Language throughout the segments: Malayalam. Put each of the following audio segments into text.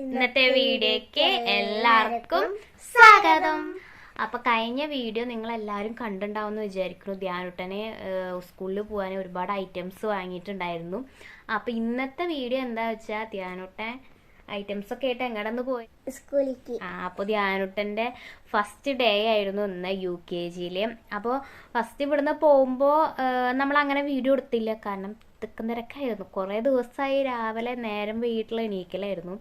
ഇന്നത്തെ വീഡിയോക്ക് എല്ലാവർക്കും സ്വാഗതം. അപ്പൊ കഴിഞ്ഞ വീഡിയോ നിങ്ങൾ എല്ലാവരും കണ്ടിട്ടുണ്ടാവുമെന്ന് വിചാരിക്കുന്നു. ധ്യാനുട്ടനെ സ്കൂളിൽ പോകാൻ ഒരുപാട് ഐറ്റംസ് വാങ്ങിയിട്ടുണ്ടായിരുന്നു. അപ്പൊ ഇന്നത്തെ വീഡിയോ എന്താ വെച്ചാൽ ധ്യാനുട്ടൻ ഐറ്റംസ് ഒക്കെ ആയിട്ട് എങ്ങടന്ന് പോയി. സ്കൂളിലേക്ക്. ആ അപ്പോൾ ധ്യാനുട്ടന്റെ ഫസ്റ്റ് ഡേ ആയിരുന്നു ഇന്ന് യു കെ ജിയിൽ അപ്പോൾ ഫസ്റ്റ് ഇവിടുന്ന് പോകുമ്പോൾ നമ്മൾ അങ്ങനെ വീഡിയോ എടുത്തില്ല. കാരണം തിക്കും തിരക്കായിരുന്നു കുറേ ദിവസമായി രാവിലെ നേരം വീട്ടിൽ എണീക്കലായിരുന്നു.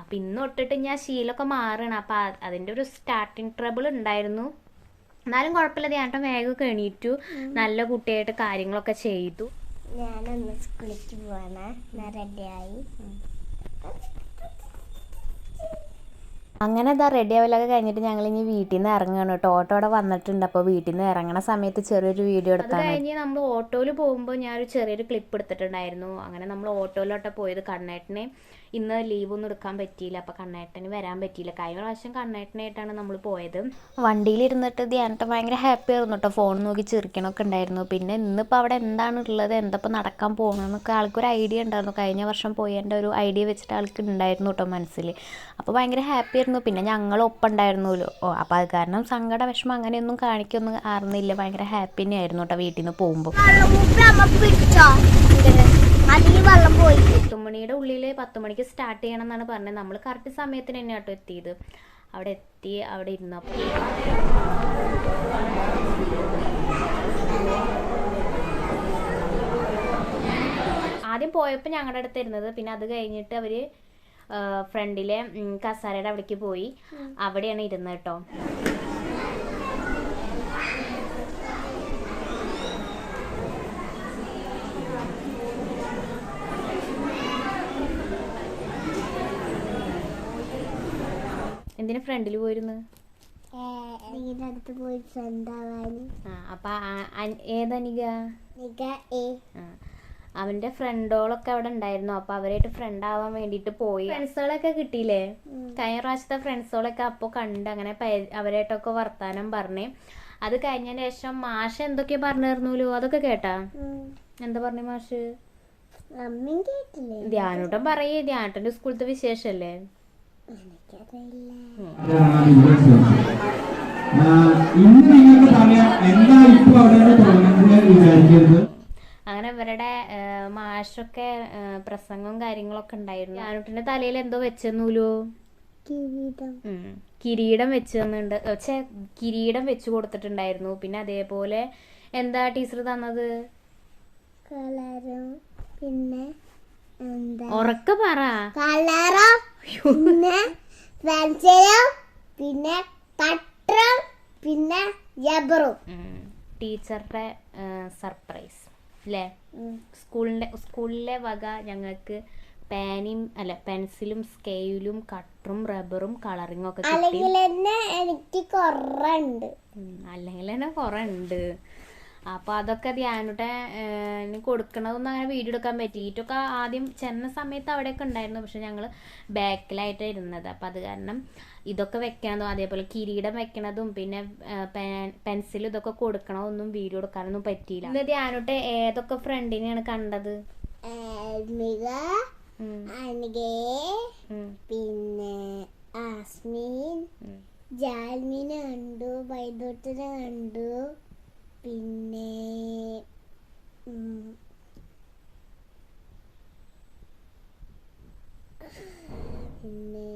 അപ്പം ഇന്ന് തൊട്ടിട്ട് ഞാൻ ശീലമൊക്കെ മാറണം. അപ്പം അതിന്റെ ഒരു സ്റ്റാർട്ടിങ് ട്രബിൾ ഉണ്ടായിരുന്നു. എന്നാലും കുഴപ്പമില്ല. ധ്യാനം വേഗമൊക്കെ എണീറ്റു. നല്ല കുട്ടിയായിട്ട് കാര്യങ്ങളൊക്കെ ചെയ്തു. ഞാനൊന്ന് സ്കൂളിലേക്ക് പോവാണ് ഞാൻ റെഡിയായി അങ്ങനെ ഇതാ റെഡി ആവലൊക്കെ കഴിഞ്ഞിട്ട് ഞങ്ങൾ ഇനി വീട്ടിൽ നിന്ന് ഇറങ്ങുകയാണ് കേട്ടോ. ഓട്ടോ അവിടെ വന്നിട്ടുണ്ട്. അപ്പോൾ വീട്ടിൽ നിന്ന് ഇറങ്ങണ സമയത്ത് ചെറിയൊരു വീഡിയോ എടുത്താണ് കഴിഞ്ഞ് നമ്മൾ ഓട്ടോയിൽ പോകുമ്പോൾ ഞാൻ ഒരു ചെറിയൊരു ക്ലിപ്പ് എടുത്തിട്ടുണ്ടായിരുന്നു. അങ്ങനെ നമ്മൾ ഓട്ടോയിലോട്ട് പോയത് കണ്ണേട്ടനെ ഇന്ന് ലീവ് ഒന്നും എടുക്കാൻ പറ്റിയില്ല. അപ്പോൾ കണ്ണേട്ടന് വരാൻ പറ്റിയില്ല. കഴിഞ്ഞ പ്രാവശ്യം കണ്ണേട്ടനായിട്ടാണ് നമ്മൾ പോയത്. വണ്ടിയിലിരുന്നിട്ട് ധ്യാനത്തെ ഭയങ്കര ഹാപ്പി ആയിരുന്നു കേട്ടോ ഫോൺ നോക്കി ചിരിക്കണമൊക്കെ ഉണ്ടായിരുന്നു. പിന്നെ ഇന്നിപ്പോൾ അവിടെ എന്താണ് ഉള്ളത്? എന്തപ്പോൾ നടക്കാൻ പോകണമെന്നൊക്കെ ആൾക്കൊരു ഐഡിയ ഉണ്ടായിരുന്നു. കഴിഞ്ഞ വർഷം പോയതിന്റെ ഒരു ഐഡിയ വെച്ചിട്ട് ആൾക്ക് ഉണ്ടായിരുന്നു കേട്ടോ മനസ്സിൽ അപ്പോൾ ഭയങ്കര ഹാപ്പി ആയിരുന്നു. പിന്നെ ഞങ്ങൾ ഒപ്പം ഉണ്ടായിരുന്നല്ലോ. ഓ അപ്പോൾ അത് കാരണം സങ്കട വിഷമം അങ്ങനെയൊന്നും കാണിക്കൊന്നും ആർന്നില്ല. ഭയങ്കര ഹാപ്പി തന്നെയായിരുന്നു കേട്ടോ വീട്ടിൽ നിന്ന് പോകുമ്പോൾ അതിൽ വെള്ളം പോയി. പത്തുമണിയുടെ ഉള്ളിൽ പത്ത് മണിക്ക് സ്റ്റാർട്ട് ചെയ്യണം എന്നാണ് പറഞ്ഞത്. നമ്മൾ കറക്റ്റ് സമയത്തിന് തന്നെ കേട്ടോ എത്തിയത്. അവിടെ എത്തി അവിടെ ഇരുന്നപ്പോൾ ആദ്യം പോയപ്പോൾ ഞങ്ങളുടെ അടുത്ത് ഇരുന്നത്. പിന്നെ അത് കഴിഞ്ഞിട്ട് അവർ ഫ്രണ്ടിലെ കസാരയുടെ അവിടേക്ക് പോയി. അവിടെയാണ് ഇരുന്നത് കേട്ടോ എന്തിനാ ഫ്രണ്ടിൽ പോയിരുന്നു? അടുത്ത് പോയി ഫ്രണ്ട് ആവാൻ ആ അപ്പം ആ- അൻ- ഏതനിക നിക അവന്റെ ഫ്രണ്ടോളൊക്കെ അവിടെ ഉണ്ടായിരുന്നു അപ്പൊ അവരായിട്ട് ഫ്രണ്ട് ആവാൻ വേണ്ടിട്ട് പോയി. ഫ്രണ്ട്സുകളൊക്കെ കിട്ടിയില്ലേ? കഴിഞ്ഞ പ്രാവശ്യത്തെ ഫ്രണ്ട്സുകളൊക്കെ അപ്പൊ കണ്ട് അങ്ങനെ അവരായിട്ടൊക്കെ വർത്താനം പറഞ്ഞു. അത് കഴിഞ്ഞതിന് ശേഷം മാഷ് എന്തൊക്കെയാ പറഞ്ഞിരുന്നല്ലോ അതൊക്കെ കേട്ടാ? എന്താ പറഞ്ഞു മാഷ്? ധ്യാനൂട്ടം പറയേ ധ്യാനൂട്ടന്റെ സ്കൂളത്തെ വിശേഷല്ലേ? ഇന്ന് നിങ്ങൾക്ക് പറയാം എന്താ ഇപ്പൊ അവിടെ വിചാരിക്കരുത് അങ്ങനെ ഇവരുടെ മാഷൊക്കെ പ്രസംഗവും കാര്യങ്ങളൊക്കെ ഉണ്ടായിരുന്നു. ആനുട്ടിന്റെ തലയിൽ എന്തോ വെച്ചെന്നൂലോ? കിരീടം. കിരീടം വെച്ച് തന്നിട്ടുണ്ട് ഛേ കിരീടം വെച്ചു കൊടുത്തിട്ടുണ്ടായിരുന്നു. പിന്നെ അതേപോലെ എന്താ ടീച്ചർ തന്നത്? കളറും. പിന്നെ ഉറക്ക പറ. കളറും? പിന്നെ പെൻസിലും പിന്നെ പട്ടറും പിന്നെ ജബറും. ടീച്ചറുടെ സർപ്രൈസ്. അല്ലേ സ്കൂളിന്റെ സ്കൂളിലെ വക ഞങ്ങൾക്ക് പേനയും അല്ല പെൻസിലും സ്കെയിലും കട്ടറും റബ്ബറും കളറിങ്ങും ഒക്കെ അല്ലെങ്കിൽ തന്നെ എനിക്ക് കുറേ ഉണ്ട് അല്ലെങ്കിൽ തന്നെ കുറെ ഉണ്ട് അപ്പൊ അതൊക്കെ ധ്യാനുട്ടെ കൊടുക്കണതൊന്നും അങ്ങനെ വീഡിയോ എടുക്കാൻ പറ്റിയിട്ടൊക്കെ ആദ്യം ചെന്ന സമയത്ത് അവിടെയൊക്കെ ഉണ്ടായിരുന്നു പക്ഷെ ഞങ്ങൾ ബാക്കിലായിട്ടാണ് ഇരുന്നത്. അപ്പൊ അത് കാരണം ഇതൊക്കെ വെക്കണതും അതേപോലെ കിരീടം വെക്കണതും പിന്നെ പെൻസിൽ ഇതൊക്കെ കൊടുക്കണതൊന്നും വീഡിയോ എടുക്കാനൊന്നും പറ്റിയില്ല. ഇന്ന് ധ്യാനുട്ടെ ഏതൊക്കെ ഫ്രണ്ടിനെയാണ് കണ്ടത്? പിന്നെ ആസ്മീൻ. ജാൽമീനെ കണ്ടു വൈദോട്ടിനെ കണ്ടു. പിന്നെ പിന്നെ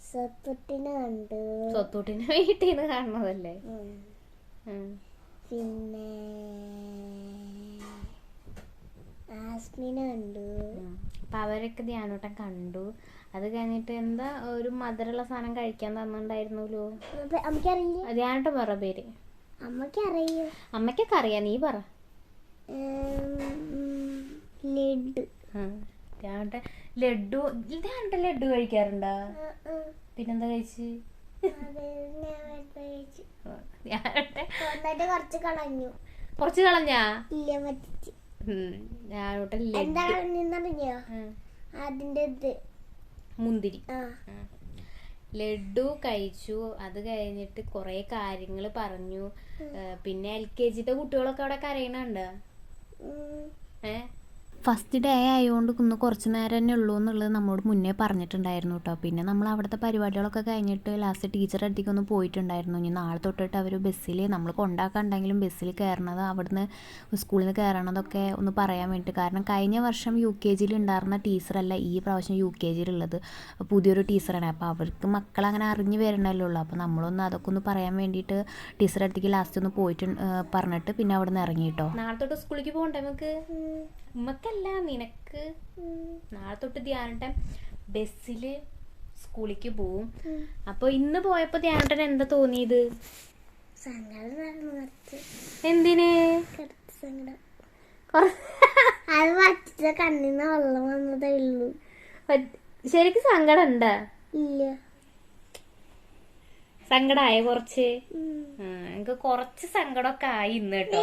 സത്തുട്ടിനെ കണ്ടു. സ്വത്തൂട്ടിനെ വീട്ടിൽ നിന്ന് കാണുന്നതല്ലേ. പിന്നെ ആസ്മിനെ കണ്ടു. അപ്പൊ അവരൊക്കെ ധ്യാനോട്ടം കണ്ടു. അത് കഴിഞ്ഞിട്ട് എന്താ ഒരു മധുരമുള്ള സാധനം കഴിക്കാൻ തന്നിട്ടുണ്ടായിരുന്നല്ലോ? ധ്യാനോട്ടം പറ പേര്. അമ്മയ്ക്കൊക്കെ അറിയാം നീ പറ. ലഡു ധ്യാനോട്ട ലഡു ഇതാണ്ട് ലഡു കഴിക്കാറുണ്ടാ? പിന്നെന്താ കഴിച്ച്? കൊറച്ച് കളഞ്ഞു. അതിന്റെ മുന്തിരി. ലഡു കഴിച്ചു. അത് കഴിഞ്ഞിട്ട് കുറേ കാര്യങ്ങൾ പറഞ്ഞു. പിന്നെ എൽ കെ ജിത്തെ കുട്ടികളൊക്കെ അവിടെ കരയണുണ്ട്? ഉം. ഫസ്റ്റ് ഡേ ആയതുകൊണ്ട് ഇന്ന് കുറച്ച് നേരം തന്നെ ഉള്ളൂ എന്നുള്ളത് നമ്മളോട് മുന്നേ പറഞ്ഞിട്ടുണ്ടായിരുന്നു കേട്ടോ. പിന്നെ നമ്മൾ അവിടുത്തെ പരിപാടികളൊക്കെ കഴിഞ്ഞിട്ട് ലാസ്റ്റ് ടീച്ചറുടെ അടുത്തേക്ക് ഒന്ന് പോയിട്ടുണ്ടായിരുന്നു. ഇനി നാളെ തൊട്ടിട്ട് അവർ ബസ്സിൽ നമ്മൾ കൊണ്ടാക്കാണ്ടെങ്കിലും ബസ്സിൽ കയറണത് അവിടുന്ന് സ്കൂളിൽ നിന്ന് കയറണതൊക്കെ ഒന്ന് പറയാൻ വേണ്ടിയിട്ട് കാരണം കഴിഞ്ഞ വർഷം യു കെ ജിയിൽ ഉണ്ടായിരുന്ന ടീച്ചറല്ല ഈ പ്രാവശ്യം യു കെ ജിയിലുള്ളത് പുതിയൊരു ടീച്ചറാണ് അപ്പോൾ അവർക്ക് മക്കൾ അങ്ങനെ അറിഞ്ഞു വരണമല്ലോ ഉള്ളൂ. അപ്പോൾ നമ്മളൊന്ന് അതൊക്കെ ഒന്ന് പറയാൻ വേണ്ടിയിട്ട് ടീച്ചറുടെ അടുത്തേക്ക് ലാസ്റ്റ് ഒന്ന് പോയിട്ട് പറഞ്ഞിട്ട് പിന്നെ അവിടെ നിന്ന് ഇറങ്ങി കേട്ടോ. നാളെ തൊട്ട് സ്കൂളിലേക്ക് പോകണ്ടേ നമുക്ക്. ഉമ്മക്കല്ല നിനക്ക്. നാളെ തൊട്ട് ധ്യാനട്ടൻ ബസ്സിൽ സ്കൂളിലേക്ക് പോവും. അപ്പൊ ഇന്ന് പോയപ്പോ ധ്യാനട്ടൻ എന്താ തോന്നിയത്? എന്തിനെ? അത് കണ്ണിന്ന് വെള്ളം വന്നതേ ഉള്ളൂ. ശരിക്കും സങ്കടം ഉണ്ടോ? ഇല്ല. സങ്കടായ കുറച്ച്? എനിക്ക് കുറച്ച് സങ്കടമൊക്കെ ആയി ഇന്ന് കേട്ടോ.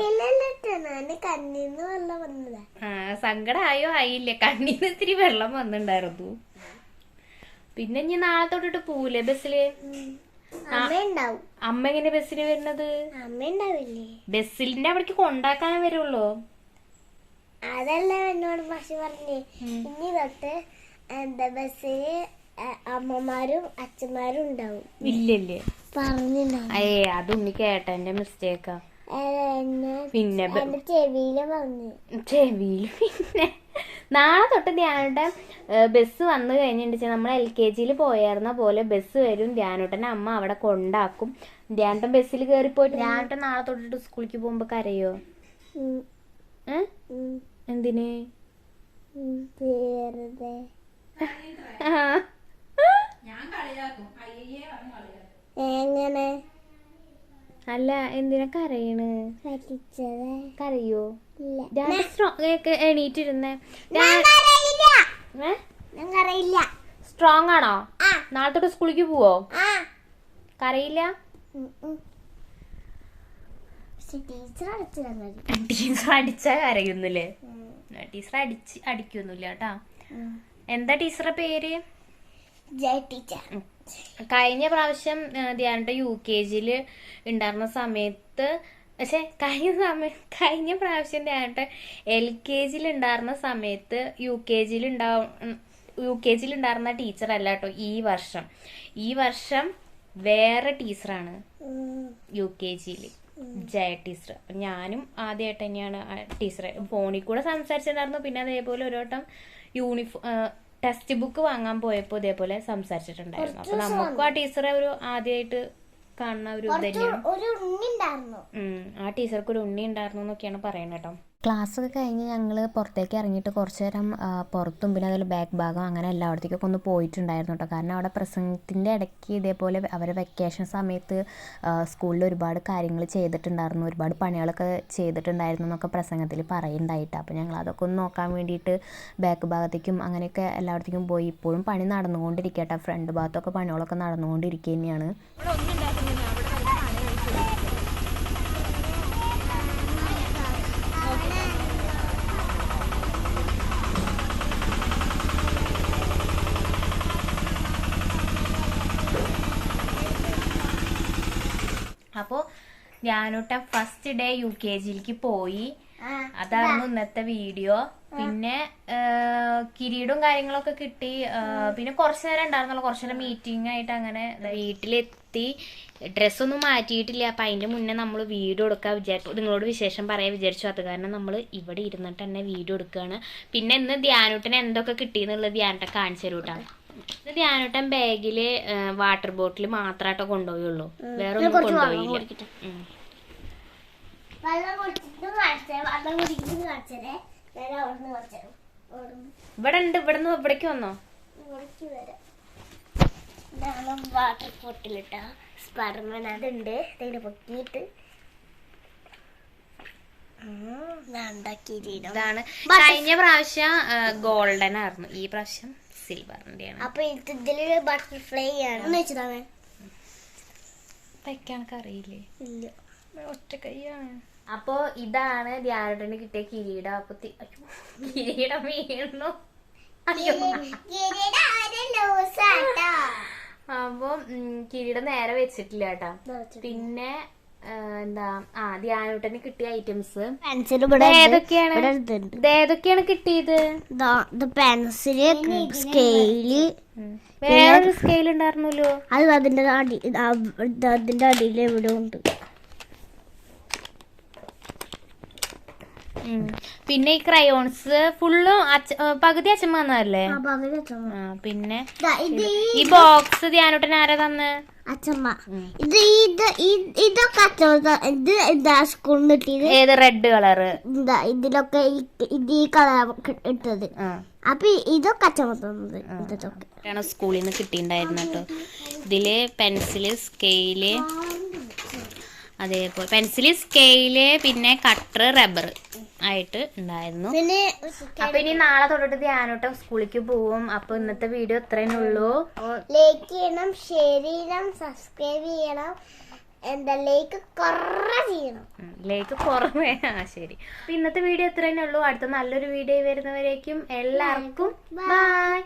കണ്ണിന്ന് വെള്ളം വന്നതാ. ആ സങ്കടായോ ആയില്ല? കണ്ണീന്ന് ഇത്തിരി വെള്ളം വന്നിണ്ടായിരുന്നു. പിന്നെ ഇനി നാളെ തൊട്ടിട്ട് പോവൂലെ ബസ്സിൽ? അമ്മ എങ്ങനെ ബസ്സിന് വരുന്നത്? ബസ്സിലിന്റെ അവിടേക്ക് കൊണ്ടാക്കാൻ വരുള്ളൂ. അതല്ല എന്നോട് പക്ഷെ പറഞ്ഞേ. ഇനി തൊട്ട് എന്താ ബസ്സിൽ അമ്മമാരും അച്ഛന്മാരും ഉണ്ടാവും. ഇല്ലല്ലേ? പറഞ്ഞിട്ടുണ്ടാവും ഏ അത് ഉണ്ണി കേട്ടന്റെ മിസ്റ്റേക്കാ പിന്നെ ചെവിയിൽ പറഞ്ഞു. ചെവിയിൽ പിന്നെ. നാളെ തൊട്ട് ധ്യാനോട്ടൻ ബസ് വന്നു കഴിഞ്ഞിട്ടുണ്ടെച്ചാൽ നമ്മൾ എൽ കെ ജിയിൽ പോയായിരുന്ന പോലെ ബസ് വരും. ധ്യാനട്ടന്റെ അമ്മ അവിടെ കൊണ്ടാക്കും. ധ്യാനോട്ടൻ ബസ്സിൽ കയറി പോയിട്ട് ധ്യാനോട്ടൻ നാളെ തൊട്ടിട്ട് സ്കൂളിലേക്ക് പോകുമ്പോ കരയോ? എന്തിന്? വെറുതെ. ആ. എങ്ങനെ? അല്ല എന്തിനാ കരയണ്? കരയോ? ഇല്ല. ധ്യാന സ്ട്രോങ് എണീറ്റിരുന്നേ. ഞാൻ കരയില്ല. ഞാൻ കരയില്ല. സ്ട്രോങ് ആണോ? നാളെ തൊട്ട് സ്കൂളിലേക്ക് പോവോ? ആ. കരയില്ല? അടിച്ച ടീച്ചർ അടിച്ചാ കരയുന്നില്ലേ? ടീച്ചർ അടിച്ച് അടിക്കൊന്നുമില്ല കേട്ടാ. എന്താ ടീച്ചറുടെ പേര്? ജയ ടീച്ചർ. കഴിഞ്ഞ പ്രാവശ്യം ധ്യാനയുടെ യു കെ ജിയിൽ ഉണ്ടായിരുന്ന സമയത്ത് പക്ഷെ കഴിഞ്ഞ സമയ കഴിഞ്ഞ പ്രാവശ്യം ധ്യാനയുടെ എൽ കെ ജിയിൽ ഉണ്ടായിരുന്ന സമയത്ത് യു കെ ജിയിൽ ഉണ്ടാവും യു കെ ജിയിൽ ഉണ്ടായിരുന്ന ടീച്ചർ അല്ല കേട്ടോ ഈ വർഷം. ഈ വർഷം വേറെ ടീച്ചറാണ് യു കെ ജിയിൽ. ജയ ടീച്ചർ. അപ്പം ഞാനും ആദ്യമായിട്ട് തന്നെയാണ് ടീച്ചറെ. ഫോണിൽ കൂടെ സംസാരിച്ചിട്ടുണ്ടായിരുന്നു. പിന്നെ അതേപോലെ ഒരു വട്ടം യൂണിഫോം ടെക്സ്റ്റ് ബുക്ക് വാങ്ങാൻ പോയപ്പോൾ ഇതേപോലെ സംസാരിച്ചിട്ടുണ്ടായിരുന്നു. അപ്പൊ നമുക്കും ആ ടീച്ചറെ ഒരു ആദ്യമായിട്ട് കാണുന്ന ഒരു ഇത് ഒരു ഉണ്ണി ഉണ്ടായിരുന്നു. ആ ടീച്ചർക്ക് ഒരു ഉണ്ണി ഉണ്ടായിരുന്നു എന്നൊക്കെയാണ് പറയുന്നത് കേട്ടോ. ക്ലാസ് ഒക്കെ കഴിഞ്ഞ് ഞങ്ങൾ പുറത്തേക്ക് ഇറങ്ങിയിട്ട് കുറച്ച് നേരം പുറത്തും പിന്നെ അതുപോലെ ബാക്ക് ഭാഗം അങ്ങനെ എല്ലായിടത്തേക്കൊക്കെ ഒന്ന് പോയിട്ടുണ്ടായിരുന്നു കേട്ടോ. കാരണം അവിടെ പ്രസംഗത്തിന്റെ ഇടയ്ക്ക് ഇതേപോലെ അവർ വെക്കേഷൻ സമയത്ത് സ്കൂളിൽ ഒരുപാട് കാര്യങ്ങൾ ചെയ്തിട്ടുണ്ടായിരുന്നു ഒരുപാട് പണികളൊക്കെ ചെയ്തിട്ടുണ്ടായിരുന്നു എന്നൊക്കെ പ്രസംഗത്തിൽ പറയുന്നുണ്ടായിട്ട്. അപ്പോൾ ഞങ്ങൾ അതൊക്കെ ഒന്ന് നോക്കാൻ വേണ്ടിയിട്ട് ബാക്ക് ഭാഗത്തേക്കും അങ്ങനെയൊക്കെ എല്ലായിടത്തേക്കും പോയി. ഇപ്പോഴും പണി നടന്നുകൊണ്ടിരിക്കട്ടെ. ഫ്രണ്ട് ഭാഗത്തൊക്കെ പണികളൊക്കെ നടന്നുകൊണ്ടിരിക്കുക തന്നെയാണ് അപ്പോൾ ഞാനൊട്ട ഫസ്റ്റ് ഡേ യു കെ ജിയിലേക്ക് പോയി. അതായിരുന്നു ഇന്നത്തെ വീഡിയോ പിന്നെ കിരീടും കിരീടവും കാര്യങ്ങളൊക്കെ കിട്ടി. പിന്നെ കുറച്ചു നേരം ഉണ്ടായിരുന്നല്ലോ കുറച്ചു നേരം മീറ്റിംഗ് ആയിട്ട് അങ്ങനെ വീട്ടിലെത്തി. ഡ്രസ്സൊന്നും മാറ്റിയിട്ടില്ല. അപ്പം അതിന്റെ മുന്നേ നമ്മൾ വീഡിയോ എടുക്കാൻ വിചാരിച്ചു. നിങ്ങളോട് വിശേഷം പറയാൻ വിചാരിച്ചു. അത് കാരണം നമ്മൾ ഇവിടെ ഇരുന്നിട്ട് തന്നെ വീഡിയോ എടുക്കുകയാണ് പിന്നെ ഇന്ന് ധ്യാനൂട്ടന് എന്തൊക്കെ കിട്ടിയെന്നുള്ളത് ധ്യാനട്ടെ കാണിച്ചു തരൂ കേട്ടോ ഇത് ധ്യാനൂട്ടൻ ബാഗിൽ വാട്ടർ ബോട്ടിൽ മാത്രമായിട്ടോ കൊണ്ടുപോയുള്ളൂ. വേറെ ഒന്നും കൊണ്ടുപോയില്ല. വെള്ളം കുടിച്ചിട്ട് കാണിച്ചേ വെള്ളം കുടിച്ചിട്ട് കാണിച്ചേ ഞാൻ അവിടുന്ന് ഇവിടെ ഉണ്ട് ഇവിടെ നിന്ന് ഇവിടേക്ക് വന്നോ? ഇവിടേക്ക് വരാം. ഇതാണ് വാട്ടർ ബോട്ടിലിട്ട സ്പർമൻ അതുണ്ട് ഇതിന് പൊക്കിയിട്ട് ഇതാണ്. കഴിഞ്ഞ പ്രാവശ്യം ഗോൾഡൻ ആയിരുന്നു. ഈ പ്രാവശ്യം സിൽവറിന്റെ ആണ് അപ്പൊ ഇതിൽ ബട്ടർഫ്ലൈ ആണ്. വെച്ചതാണ് വെക്കാനൊക്കെ അറിയില്ലേ ഇല്ല. ഒറ്റ കൈയാണ് അപ്പോ ഇതാണ് ധ്യാനത്തിന് കിട്ടിയ കിരീടം. അപ്പൊ കിരീടം വീണു. അപ്പൊ കിരീടം നേരെ വെച്ചിട്ടില്ല കേട്ടാ. പിന്നെ എന്താ ആ ധ്യാനൂട്ടന് കിട്ടിയ ഐറ്റംസ് പെൻസിൽ ഇവിടെ ഏതൊക്കെയാണ് ഏതൊക്കെയാണ് കിട്ടിയത്? ഇത് പെൻസിൽ സ്കെയിൽ വേറൊരു സ്കെയിൽ ഉണ്ടായിരുന്നല്ലോ? അത് അതിന്റെ അതിന്റെ അടിയിൽ എവിടെ ഉണ്ട്. പിന്നെ ഈ ക്രയോൺസ് ഫുള്ളും പകുതി അച്ഛമ്മ വന്നതല്ലേ? പിന്നെ? ഈ ബോക്സ് ധ്യാനോട്ടൻ ആരാ തന്ന്? അച്ഛമ്മ. ഇത് ഇത് ഇത് ഇതൊക്കെ അച്ഛമ്മ ഇത് എന്താ സ്കൂളിൽ നിന്ന് കിട്ടിയത്. ഏത് റെഡ് കളർ എന്താ ഇതിലൊക്കെ ഇത് ഈ കളർ ഇട്ടത്. അപ്പൊ ഇതൊക്കെ അച്ഛമ്മ തന്നത് ഇതൊക്കെ. ആണ് സ്കൂളിൽ നിന്ന് കിട്ടിയിട്ടുണ്ടായിരുന്നു കേട്ടോ. ഇതിൽ പെൻസിൽ സ്കെയിൽ അതേപോലെ പെൻസിൽ സ്കെയിൽ പിന്നെ കട്ടർ റബ്ബർ ആയിട്ട് ഉണ്ടായിരുന്നു. പിന്നെ അപ്പൊ ഇനി നാളെ തൊട്ടിട്ട് ധ്യാനോട്ടം സ്കൂളിലേക്ക് പോവും. അപ്പൊ ഇന്നത്തെ വീഡിയോ ഇത്രേ ഉള്ളൂ. ലൈക്ക് ചെയ്യണം ഷെയർ ചെയ്യണം സബ്സ്ക്രൈബ് ചെയ്യണം. എന്താ ലൈക്ക് കുറേ ചെയ്യണം. ലൈക്ക് കുറവേ ആ ശരി. അപ്പൊ ഇന്നത്തെ വീഡിയോ ഇത്രയേ ഉള്ളൂ. അടുത്ത നല്ലൊരു വീഡിയോ വരുന്നവരേക്കും എല്ലാവർക്കും ബൈ